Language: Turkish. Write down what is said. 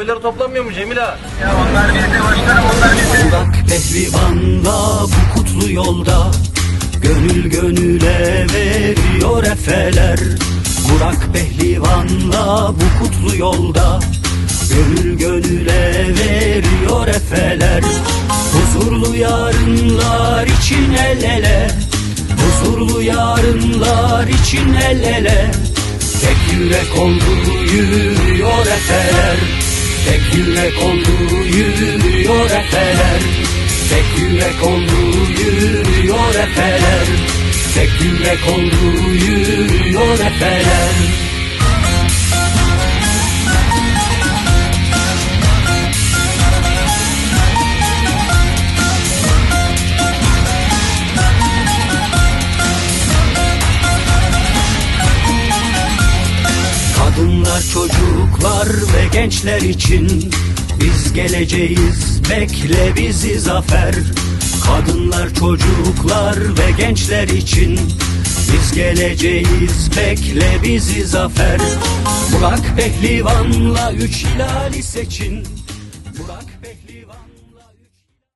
oyları toplanmıyor mu Cemil ağa? Ya onlar bizde başkanım onlar bizde. Burak pehlivanla bu kutlu yolda Gönül gönüle veriyor efeler Burak pehlivanla bu kutlu yolda Gönül gönüle veriyor efeler Huzurlu yarınlar için el ele Huzurlu yarınlar için el ele Tek yürek oldu yürüyor efeler yürek oldu yürüyor efeler. Tek yürek oldu yürüyor efeler. Tek yürek oldu yürüyor efeler Kadınlar, çocuklar ve gençler için biz geleceğiz, bekle bizi zafer. Kadınlar, çocuklar ve gençler için biz geleceğiz, bekle bizi zafer. Burak Pehlivan'la üç hilali seçin.